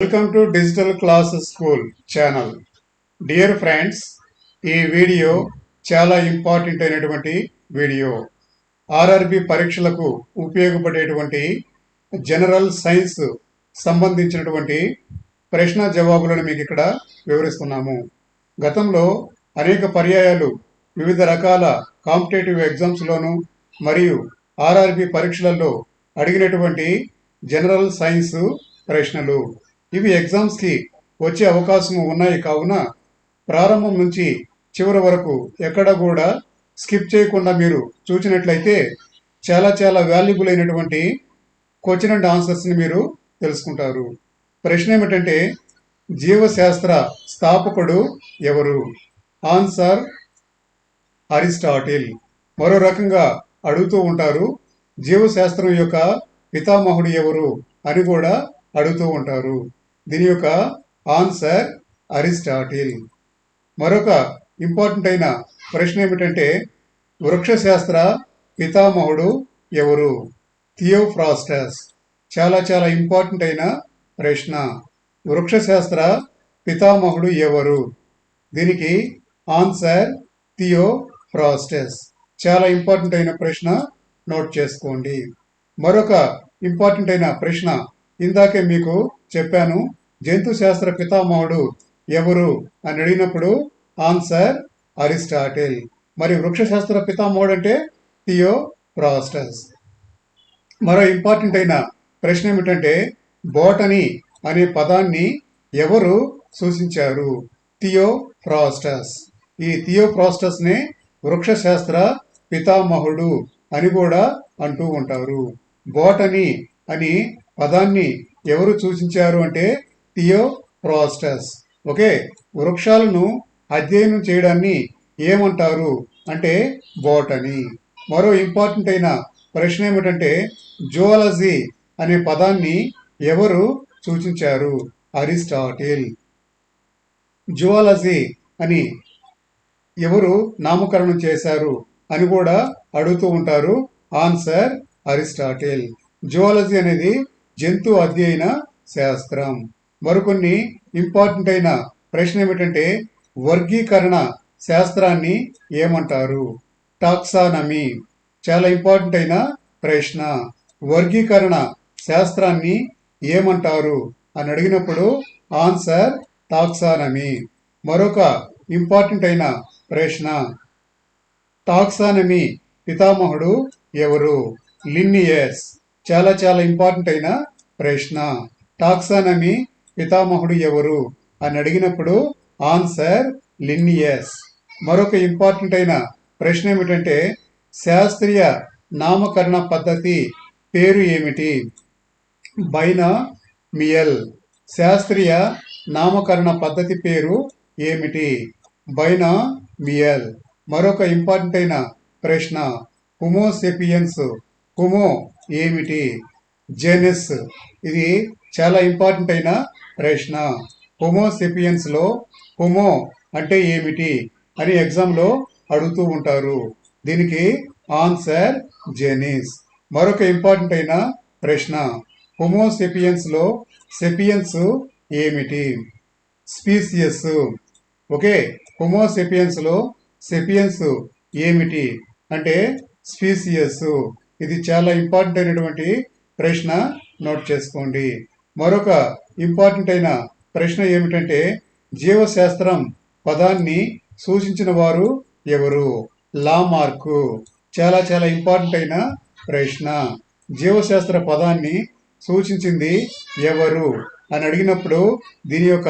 Welcome to digital class school channel dear friends ఈ video చాలా important అయినటువంటి video. RRB పరీక్షలకు ఉపయోగపడేటువంటి జనరల్ సైన్స్ సంబంధించినటువంటి ప్రశ్న జవాబులను మీకు ఇక్కడ వివరిస్తున్నాము. గతంలో అనేక పర్యాయాలు వివిధ రకాల కాంపిటేటివ్ ఎగ్జామ్స్లోను మరియు ఆర్ఆర్బి పరీక్షలలో అడిగినటువంటి జనరల్ సైన్స్ ప్రశ్నలు. ఇవి ఎగ్జామ్స్కి వచ్చే అవకాశం ఉన్నాయి కావున ప్రారంభం నుంచి చివరి వరకు ఎక్కడ కూడా స్కిప్ చేయకుండా మీరు చూసినట్లయితే చాలా చాలా వాల్యుబుల్ అయినటువంటి క్వశ్చన్ అండ్ ఆన్సర్స్ని మీరు తెలుసుకుంటారు. ప్రశ్న ఏమిటంటే జీవశాస్త్ర స్థాపకుడు ఎవరు? ఆన్సర్ అరిస్టాటిల్ మరో రకంగా అడుగుతూ ఉంటారు జీవశాస్త్రం యొక్క పితామహుడు ఎవరు అని కూడా అడుగుతూ ఉంటారు. దీని యొక్క ఆన్సర్ అరిస్టాటిల్. మరొక ఇంపార్టెంట్ అయిన ప్రశ్న ఏమిటంటే వృక్షశాస్త్ర పితామహుడు ఎవరు? థియోఫ్రాస్టస్. చాలా చాలా ఇంపార్టెంట్ అయిన ప్రశ్న. వృక్షశాస్త్ర పితామహుడు ఎవరు? దీనికి ఆన్సర్ థియోఫ్రాస్టస్. చాలా ఇంపార్టెంట్ అయిన ప్రశ్న నోట్ చేసుకోండి. మరొక ఇంపార్టెంట్ అయిన ప్రశ్న ఇందాకే మీకు చెప్పాను. జంతు శాస్త్ర పితామహుడు ఎవరు అని అడిగినప్పుడు ఆన్సర్ అరిస్టాటిల్. మరి వృక్షశాస్త్ర పితామహుడు అంటే థియో ప్రాస్టస్ మరో ఇంపార్టెంట్ అయిన ప్రశ్న ఏమిటంటే బోటనీ అనే పదాన్ని ఎవరు సూచించారు? థియో ప్రాస్టస్ ఈ థియో ప్రాస్టస్ని వృక్షశాస్త్ర పితామహుడు అని కూడా అంటూ ఉంటారు. బోటనీ అని పదాన్ని ఎవరు సూచించారు అంటే థియోప్రాస్టస్ ఓకే వృక్షాలను అధ్యయనం చేయడాన్ని ఏమంటారు? అంటే బోటనీ మరో ఇంపార్టెంట్ అయిన ప్రశ్న ఏమిటంటే జువాలజీ అనే పదాన్ని ఎవరు సూచించారు? అరిస్టాటిల్ జువాలజీ అని ఎవరు నామకరణం చేశారు అని కూడా అడుగుతూ ఉంటారు. ఆన్సర్ అరిస్టాటిల్ జువాలజీ అనేది జంతు అధ్యయన శాస్త్రం. మరికొన్ని ఇంపార్టెంట్ అయిన ప్రశ్న ఏమిటంటే వర్గీకరణ శాస్త్రాన్ని ఏమంటారు? టాక్సానమీ. చాలా ఇంపార్టెంట్ అయిన ప్రశ్న. వర్గీకరణ శాస్త్రాన్ని ఏమంటారు? అని అడిగినప్పుడు ఆన్సర్ టాక్సానమీ. మరొక ఇంపార్టెంట్ అయిన ప్రశ్న. టాక్సానమీ పితామహుడు ఎవరు? లిన్నియస్. చాలా చాలా ఇంపార్టెంట్ అయిన ప్రశ్న. టాక్సానమీ పితామహుడు ఎవరు? అని అడిగినప్పుడు ఆన్సర్ లిన్నియస్. మరొక ఇంపార్టెంట్ అయిన ప్రశ్న ఏమిటంటే శాస్త్రీయ నామకరణ పద్ధతి పేరు ఏమిటి? బైనా మియల్. శాస్త్రీయ నామకరణ పద్ధతి పేరు ఏమిటి? బైనా మియల్. మరొక ఇంపార్టెంట్ అయిన ప్రశ్న హుమోసెపియన్స్ హుమో ఏమిటి? జెనెస్. ఇది చాలా ఇంపార్టెంట్ అయిన ప్రశ్న. హోమోసెపియన్స్లో హోమో అంటే ఏమిటి అని ఎగ్జామ్లో అడుగుతూ ఉంటారు. దీనికి ఆన్సర్ జెనీస్ మరొక ఇంపార్టెంట్ అయిన ప్రశ్న. హోమోసెపియన్స్లో సెపియన్స్ ఏమిటి? స్పీసియస్ ఓకే. హోమోసెపియన్స్లో సెపియన్స్ ఏమిటి? అంటే స్పీసియస్ ఇది చాలా ఇంపార్టెంట్ అయినటువంటి ప్రశ్న. నోట్ చేసుకోండి. మరొక ఇంపార్టెంట్ అయిన ప్రశ్న ఏమిటంటే జీవశాస్త్రం పదాన్ని సూచించిన వారు ఎవరు? లామార్కు. చాలా చాలా ఇంపార్టెంట్ అయిన ప్రశ్న. జీవశాస్త్ర పదాన్ని సూచించింది ఎవరు? అని అడిగినప్పుడు దీని యొక్క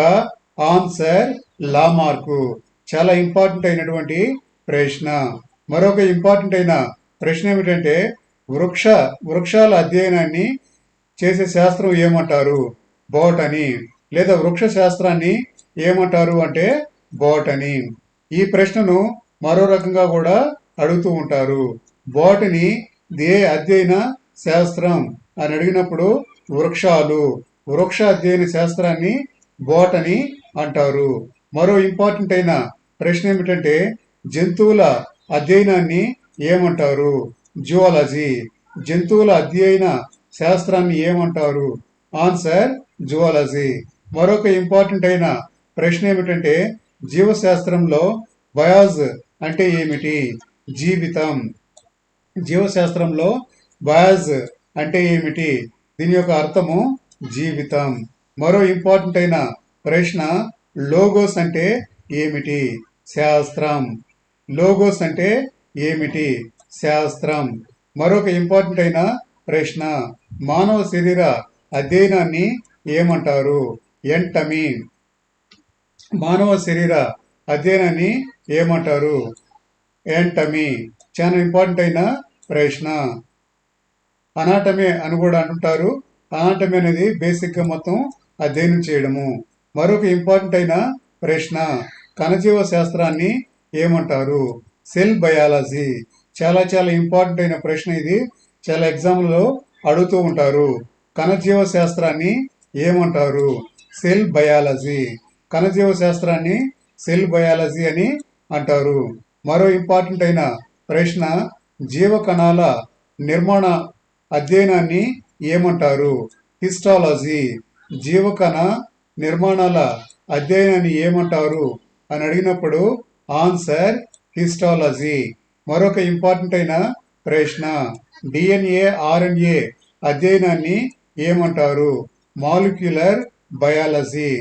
ఆన్సర్ లామార్కు. చాలా ఇంపార్టెంట్ అయినటువంటి ప్రశ్న. మరొక ఇంపార్టెంట్ అయిన ప్రశ్న ఏమిటంటే వృక్ష వృక్షాల అధ్యయనాన్ని చేసే శాస్త్రం ఏమంటారు? బోటని. లేదా వృక్ష శాస్త్రాన్ని ఏమంటారు అంటే బోటని. ఈ ప్రశ్నను మరో రకంగా కూడా అడుగుతూ ఉంటారు. బోటని దే అధ్యయన శాస్త్రం? అని అడిగినప్పుడు వృక్షాలు. వృక్ష అధ్యయన శాస్త్రాన్ని బోటని అంటారు. మరో ఇంపార్టెంట్ అయిన ప్రశ్న ఏమిటంటే జంతువుల అధ్యయనాన్ని ఏమంటారు? జువాలజీ. జంతువుల అధ్యయన శాస్త్రాన్ని ఏమంటారు? Answer zoology. మరొక ఇంపార్టెంట్ అయిన ప్రశ్న ఏమిటంటే జీవశాస్త్రంలో బయాజ్ అంటే ఏమిటి? జీవితం. జీవశాస్త్రంలో బయాజ్ అంటే ఏమిటి? దీని యొక్క అర్థము జీవితం. మరో ఇంపార్టెంట్ అయిన ప్రశ్న లోగోస్ అంటే ఏమిటి? శాస్త్రం. లోగోస్ అంటే ఏమిటి? శాస్త్రం. మరొక ఇంపార్టెంట్ అయిన ప్రశ్న మానవ శరీర అధ్యయనాన్ని ఏమంటారు? ఎంటమీ. మానవ శరీర అధ్యయనాన్ని ఏమంటారు? ఎంటమీ. చాలా ఇంపార్టెంట్ అయిన ప్రశ్న. అనాటమీ అని కూడా అంటుంటారు. అనాటమీ అనేది బేసిక్గా మొత్తం అధ్యయనం చేయడము. మరొక ఇంపార్టెంట్ అయిన ప్రశ్న. కణజీవ శాస్త్రాన్ని ఏమంటారు? Cell biology. చాలా చాలా ఇంపార్టెంట్ అయిన ప్రశ్న ఇది. చాలా ఎగ్జామ్లలో అడుగుతూ ఉంటారు. కణజీవ శాస్త్రాన్ని ఏమంటారు? Cell biology. కణజీవ శాస్త్రాన్ని సెల్ బయాలజీ అని అంటారు. మరో ఇంపార్టెంట్ అయిన ప్రశ్న జీవ కణాల నిర్మాణ అధ్యయనాన్ని ఏమంటారు? హిస్టాలజీ. జీవకణ నిర్మాణాల అధ్యయనాన్ని ఏమంటారు? అని అడిగినప్పుడు ఆన్సర్ హిస్టాలజీ. మరొక ఇంపార్టెంట్ అయిన ప్రశ్న డిఎన్ఏ ఆర్ఎన్ఏ అధ్యయనాన్ని ఏమంటారు? Molecular biology.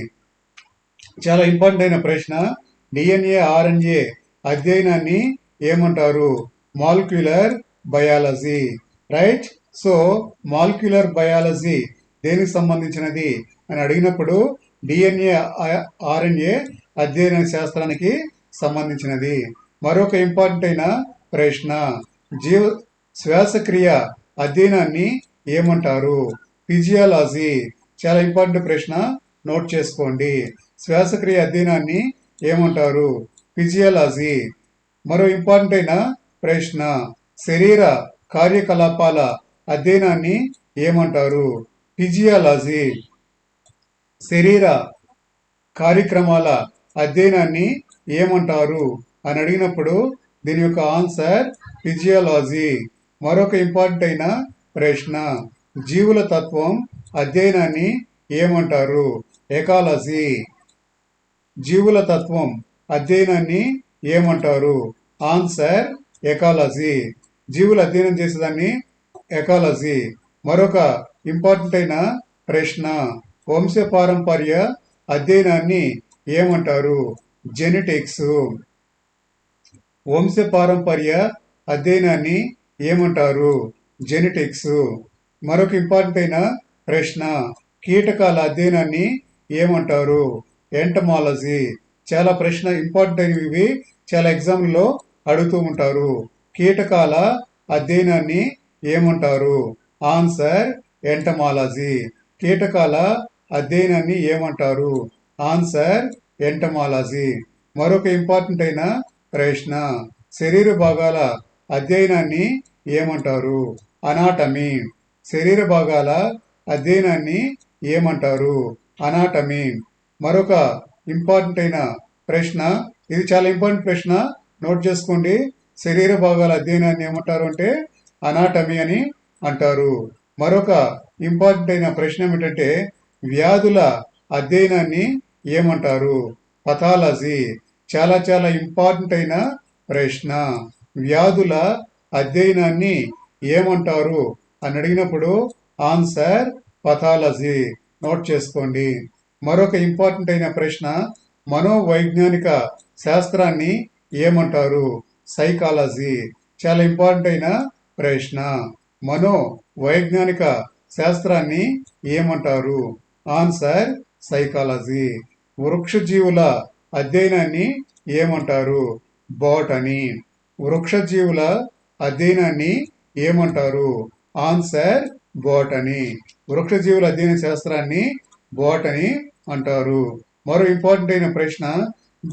చాలా ఇంపార్టెంట్ అయిన ప్రశ్న. డిఎన్ఏ ఆర్ఎన్ఏ అధ్యయనాన్ని ఏమంటారు? Molecular biology. Right? So molecular biology దేనికి సంబంధించినది అని అడిగినప్పుడు డిఎన్ఏ ఆర్ఎన్ఏ అధ్యయన శాస్త్రానికి సంబంధించినది. మరొక ఇంపార్టెంట్ అయిన ప్రశ్న. జీవ శ్వాసక్రియ అధ్యయనాన్ని ఏమంటారు? ఫిజియాలజీ. చాలా ఇంపార్టెంట్ ప్రశ్న. నోట్ చేసుకోండి. శ్వాసక్రియ అధ్యయనాన్ని ఏమంటారు? ఫిజియాలజీ. మరో ఇంపార్టెంట్ అయిన ప్రశ్న. శరీర కార్యకలాపాల అధ్యయనాన్ని ఏమంటారు? ఫిజియాలజీ. శరీర కార్యక్రమాల అధ్యయనాన్ని ఏమంటారు? అని అడిగినప్పుడు దీని యొక్క ఆన్సర్ ఫిజియాలజీ. మరొక ఇంపార్టెంట్ అయిన ప్రశ్న. జీవుల తత్వం అధ్యయనాన్ని ఏమంటారు? ఎకాలజీ జీవుల తత్వం అధ్యయనాన్ని ఏమంటారు? ఆన్సర్ ఎకాలజీ జీవులు అధ్యయనం చేసేదాన్ని ఎకాలజీ మరొక ఇంపార్టెంట్ అయిన ప్రశ్న. వంశపారంపర్య అధ్యయనాన్ని ఏమంటారు? జెనెటిక్స్ వంశపారంపర్య అధ్యయనాన్ని ఏమంటారు? జెనెటిక్స్. మరొక ఇంపార్టెంట్ అయిన ప్రశ్న కీటకాల అధ్యయనాన్ని ఏమంటారు? ఎంటమాలజీ. చాలా ప్రశ్న ఇంపార్టెంట్ అయినవి ఇవి చాలా ఎగ్జామ్లో అడుగుతూ ఉంటారు. కీటకాల అధ్యయనాన్ని ఏమంటారు? Answer entomology. కీటకాల అధ్యయనాన్ని ఏమంటారు? Answer entomology. మరొక ఇంపార్టెంట్ అయిన ప్రశ్న శరీర భాగాల అధ్యయనాన్ని ఏమంటారు? అనాటమీ. శరీర భాగాల అధ్యయనాన్ని ఏమంటారు? అనాటమీ. మరొక ఇంపార్టెంట్ అయిన ప్రశ్న ఇది చాలా ఇంపార్టెంట్ ప్రశ్న. నోట్ చేసుకోండి. శరీర భాగాల అధ్యయనాన్ని ఏమంటారు అంటే అనాటమీ అని అంటారు. మరొక ఇంపార్టెంట్ అయిన ప్రశ్న ఏమిటంటే వ్యాధుల అధ్యయనాన్ని ఏమంటారు? పథాలజీ. చాలా చాలా ఇంపార్టెంట్ అయిన ప్రశ్న. వ్యాధుల అధ్యయనాన్ని ఏమంటారు? అని అడిగినప్పుడు ఆన్సర్ పథాలజీ. నోట్ చేసుకోండి. మరొక ఇంపార్టెంట్ అయిన ప్రశ్న మనోవైజ్ఞానిక శాస్త్రాన్ని ఏమంటారు? సైకాలజీ. చాలా ఇంపార్టెంట్ అయిన ప్రశ్న మనో వైజ్ఞానిక శాస్త్రాన్ని ఏమంటారు? Answer psychology. వృక్షజీవుల అధ్యయనాన్ని ఏమంటారు? బాటనీ. వృక్షజీవుల అధ్యయనాన్ని ఏమంటారు? Answer botany. వృక్షజీవుల అధ్యయన శాస్త్రాన్ని బోటనీ అంటారు. మరో ఇంపార్టెంట్ అయిన ప్రశ్న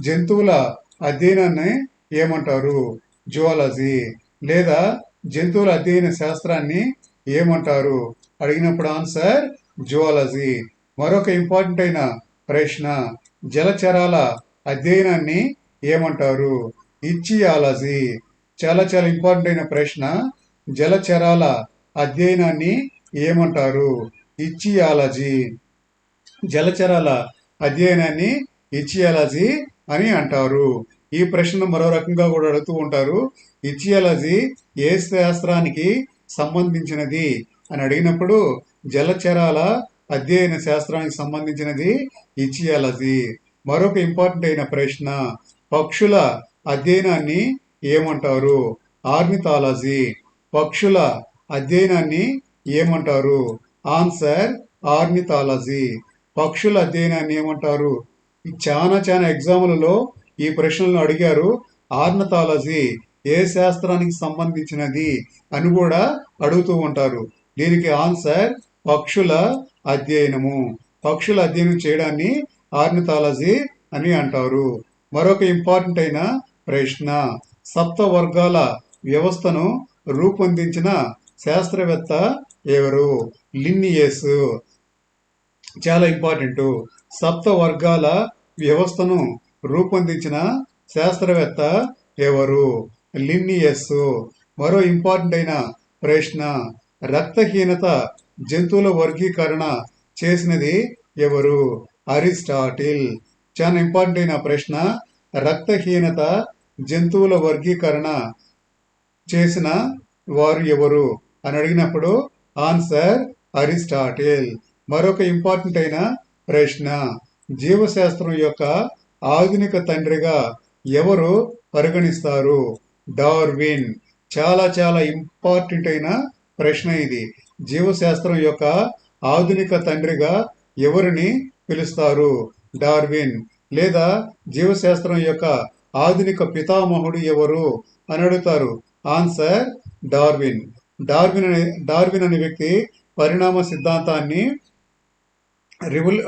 జంతువుల అధ్యయనాన్ని ఏమంటారు? జువాలజీ. లేదా జంతువుల అధ్యయన శాస్త్రాన్ని ఏమంటారు? అడిగినప్పుడు ఆన్సర్ జువాలజీ. మరొక ఇంపార్టెంట్ అయిన ప్రశ్న జలచరాల అధ్యయనాన్ని ఏమంటారు? ఇచ్చియాలజీ చాలా చాలా ఇంపార్టెంట్ అయిన ప్రశ్న. జలచరాల అధ్యయనాన్ని ఏమంటారు? ఇచ్చియాలజీ. జలచరాల అధ్యయనాన్ని ఇచియాలజీ అని అంటారు. ఈ ప్రశ్న మరో రకంగా కూడా అడుగుతూ ఉంటారు. ఇచియాలజీ ఏ శాస్త్రానికి సంబంధించినది? అని అడిగినప్పుడు జలచరాల అధ్యయన శాస్త్రానికి సంబంధించినది ఇచియాలజీ మరొక ఇంపార్టెంట్ అయిన ప్రశ్న. పక్షుల అధ్యయనాన్ని ఏమంటారు? ఆర్నిథాలజీ పక్షుల అధ్యయనాన్ని ఏమంటారు? ఆన్సర్ ఆర్నిథాలజీ పక్షుల అధ్యయనాన్ని ఏమంటారు? చాలా చాలా ఎగ్జాములలో ఈ ప్రశ్నలను అడిగారు. ఆర్నథాలజీ ఏ శాస్త్రానికి సంబంధించినది అని కూడా అడుగుతూ ఉంటారు. దీనికి ఆన్సర్ పక్షుల అధ్యయనము. పక్షుల అధ్యయనం చేయడాన్ని ఆర్నిథాలజీ అని అంటారు. మరొక ఇంపార్టెంట్ అయిన ప్రశ్న సప్త వర్గాల వ్యవస్థను రూపొందించిన శాస్త్రవేత్త ఎవరు? లిన్నియస్. చాలా ఇంపార్టెంట్. సప్త వర్గాల వ్యవస్థను రూపొందించిన శాస్త్రవేత్త ఎవరు? లిన్నియస్. మరో ఇంపార్టెంట్ అయిన ప్రశ్న రక్తహీనత జంతువుల వర్గీకరణ చేసినది ఎవరు? అరిస్టాటిల్. చాలా ఇంపార్టెంట్ అయిన ప్రశ్న రక్తహీనత జంతువుల వర్గీకరణ చేసిన వారు ఎవరు అని అడిగినప్పుడు ఆన్సర్ అరిస్టాటిల్. మరొక ఇంపార్టెంట్ అయిన ప్రశ్న జీవశాస్త్రం యొక్క ఆధునిక తండ్రిగా ఎవరు పరిగణిస్తారు? డార్విన్. చాలా చాలా ఇంపార్టెంట్ అయిన ప్రశ్న ఇది. జీవశాస్త్రం యొక్క ఆధునిక తండ్రిగా ఎవరిని పిలుస్తారు? డార్విన్. లేదా జీవశాస్త్రం యొక్క ఆధునిక పితామహుడు ఎవరు అని అడుగుతారు. Answer Darwin. డార్విన్ అనే డార్విన్ అనే వ్యక్తి పరిణామ సిద్ధాంతాన్ని రివల్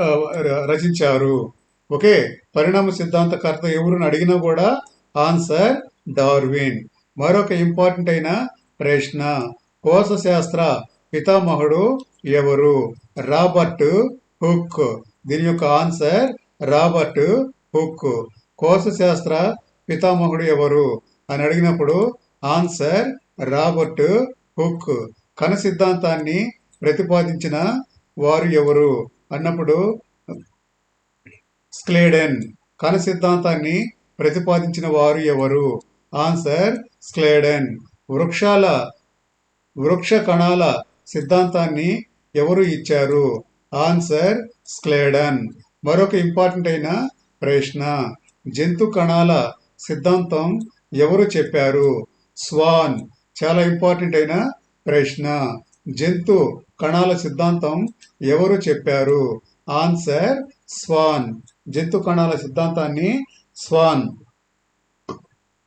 రచించారు. ఓకే పరిణామ సిద్ధాంతకర్త ఎవరు అడిగినా కూడా ఆన్సర్ డార్విన్. మరొక ఇంపార్టెంట్ అయిన ప్రశ్న కోశ శాస్త్ర పితామహుడు ఎవరు? Robert Hooke. దీని యొక్క ఆన్సర్ రాబర్ట్ హుక్. కోశశాస్త్ర పితామహుడు ఎవరు? అని అడిగినప్పుడు ఆన్సర్ రాబర్ట్ హుక్. కణ సిద్ధాంతాన్ని ప్రతిపాదించిన వారు ఎవరు? అన్నప్పుడు స్క్లేడెన్. కణ సిద్ధాంతాన్ని ప్రతిపాదించిన వారు ఎవరు? Answer Schleiden. వృక్షాల వృక్ష కణాల సిద్ధాంతాన్ని ఎవరు ఇచ్చారు? Answer Schleiden. మరొక ఇంపార్టెంట్ అయిన ప్రశ్న. జంతు కణాల సిద్ధాంతం ఎవరు చెప్పారు? స్వాన్. చాలా ఇంపార్టెంట్ అయిన ప్రశ్న. జంతు కణాల సిద్ధాంతం ఎవరు చెప్పారు? Answer Schwann. జంతు కణాల సిద్ధాంతాన్ని స్వాన్.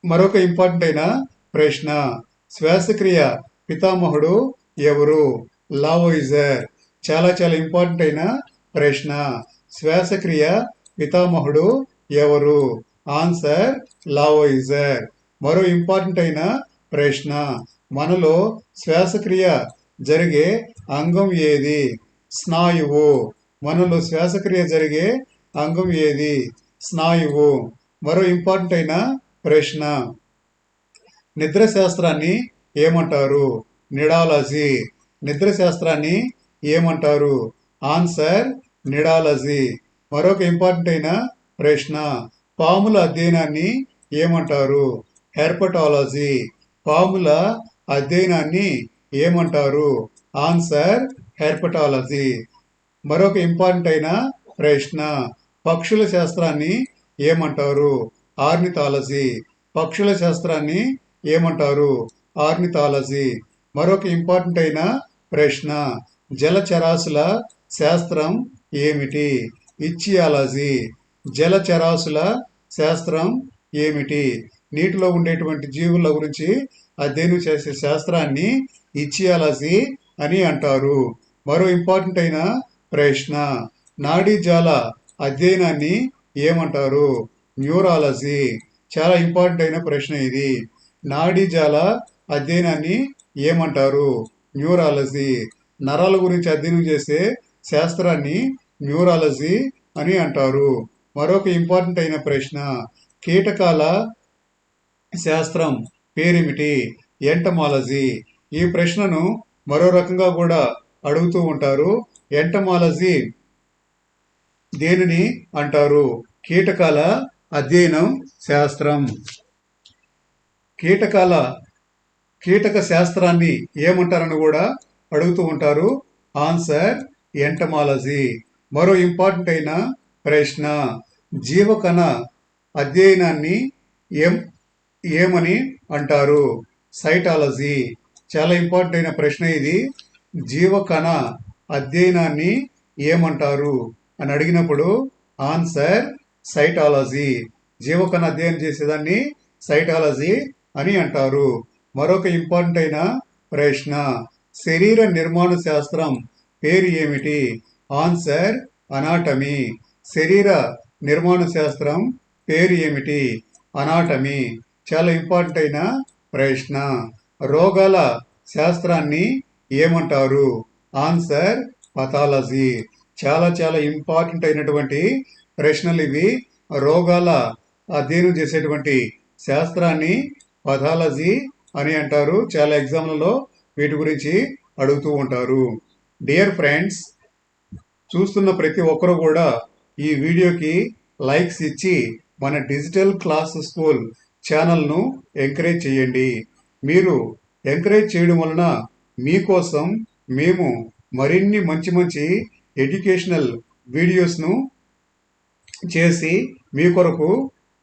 మరొక ఇంపార్టెంట్ అయిన ప్రశ్న. శ్వాసక్రియ పితామహుడు ఎవరు? లావోయిజర్. చాలా చాలా ఇంపార్టెంట్ అయిన ప్రశ్న. శ్వాసక్రియ పితామహుడు ఎవరు? ఆన్సర్ లావోయిజర్ మరో ఇంపార్టెంట్ అయిన ప్రశ్న. మనలో శ్వాసక్రియ జరిగే అంగం ఏది? స్నాయువు. మనలో శ్వాసక్రియ జరిగే అంగం ఏది? స్నాయువు. మరో ఇంపార్టెంట్ అయిన ప్రశ్న. నిద్ర శాస్త్రాన్ని ఏమంటారు? నిడాలజీ. నిద్ర శాస్త్రాన్ని ఏమంటారు? Answer nidology. మరొక ఇంపార్టెంట్ అయిన ప్రశ్న పాముల అధ్యయనాన్ని ఏమంటారు? హెర్పటాలజీ. పాముల అధ్యయనాన్ని ఏమంటారు? Answer herpetology. మరొక ఇంపార్టెంట్ అయిన ప్రశ్న పక్షుల శాస్త్రాన్ని ఏమంటారు? ఆర్నిథాలజీ పక్షుల శాస్త్రాన్ని ఏమంటారు? ఆర్నిథాలజీ మరొక ఇంపార్టెంట్ అయిన ప్రశ్న జలచరాశుల శాస్త్రం ఏమిటి? ఇచ్చియాలజీ. జలచరాశుల శాస్త్రం ఏమిటి? నీటిలో ఉండేటువంటి జీవుల గురించి అధ్యయనం చేసే శాస్త్రాన్ని ఇచ్చియాలజీ అని అంటారు. మరో ఇంపార్టెంట్ అయిన ప్రశ్న నాడీ జాల అధ్యయనాన్ని ఏమంటారు? న్యూరాలజీ. చాలా ఇంపార్టెంట్ అయిన ప్రశ్న ఇది. నాడీ జాల అధ్యయనాన్ని ఏమంటారు? న్యూరాలజీ. నరాల గురించి అధ్యయనం చేసే శాస్త్రాన్ని న్యూరాలజీ అని అంటారు. మరొక ఇంపార్టెంట్ అయిన ప్రశ్న కీటకాల శాస్త్రం పేరేమిటి? ఎంటమాలజీ ఈ ప్రశ్నను మరో రకంగా కూడా అడుగుతూ ఉంటారు. ఎంటమాలజీ దేనిని అంటారు? కీటకాల అధ్యయనం శాస్త్రం. కీటకాల కీటక శాస్త్రాన్ని ఏమంటారని కూడా అడుగుతూ ఉంటారు. ఆన్సర్ ఎంటమాలజీ మరో ఇంపార్టెంట్ అయిన ప్రశ్న జీవకణ అధ్యయనాన్ని ఏం ఏమని అంటారు? సైటాలజీ. చాలా ఇంపార్టెంట్ అయిన ప్రశ్న ఇది. జీవకణ అధ్యయనాన్ని ఏమంటారు? అని అడిగినప్పుడు ఆన్సర్ సైటాలజీ. జీవకణ అధ్యయనం చేసేదాన్ని సైటాలజీ అని అంటారు. మరొక ఇంపార్టెంట్ అయిన ప్రశ్న శరీర నిర్మాణ శాస్త్రం పేరు ఏమిటి? Answer anatomy. శరీర నిర్మాణ శాస్త్రం పేరు ఏమిటి? అనాటమీ. చాలా ఇంపార్టెంట్ అయిన ప్రశ్న. రోగాల శాస్త్రాన్ని ఏమంటారు? Answer pathology. చాలా చాలా ఇంపార్టెంట్ అయినటువంటి ప్రశ్నలు ఇవి. రోగాల అధ్యయనం చేసేటువంటి శాస్త్రాన్ని పథాలజీ అని అంటారు. చాలా ఎగ్జామ్లలో వీటి గురించి అడుగుతూ ఉంటారు. డియర్ ఫ్రెండ్స్ చూస్తున్న ప్రతి ఒక్కరు కూడా ఈ వీడియోకి లైక్స్ ఇచ్చి మన డిజిటల్ క్లాస్ స్కూల్ ఛానల్ను ఎంకరేజ్ చేయండి. మీరు ఎంకరేజ్ చేయడం వలన మీకోసం మేము మరిన్ని మంచి మంచి ఎడ్యుకేషనల్ వీడియోస్ను చేసి మీ కొరకు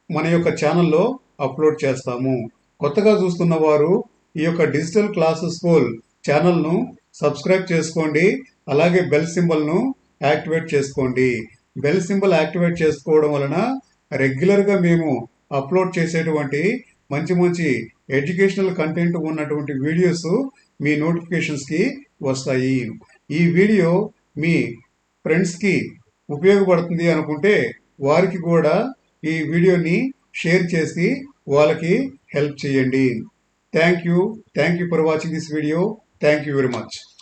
మన యొక్క ఛానల్లో అప్లోడ్ చేస్తాము. కొత్తగా చూస్తున్న వారు ఈ యొక్క డిజిటల్ క్లాస్ స్కూల్ ఛానల్ను సబ్స్క్రైబ్ చేసుకోండి. అలాగే బెల్ సింబల్ను యాక్టివేట్ చేసుకోండి. బెల్ సింబల్ యాక్టివేట్ చేసుకోవడం వలన రెగ్యులర్గా మేము అప్లోడ్ చేసేటువంటి మంచి మంచి ఎడ్యుకేషనల్ కంటెంట్ ఉన్నటువంటి వీడియోస్ మీ నోటిఫికేషన్స్కి వస్తాయి. ఈ వీడియో మీ ఫ్రెండ్స్కి ఉపయోగపడుతుంది అనుకుంటే వారికి కూడా ఈ వీడియోని షేర్ చేసి వాళ్ళకి హెల్ప్ చేయండి. Thank you thank you for watching this video thank you very much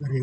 మరి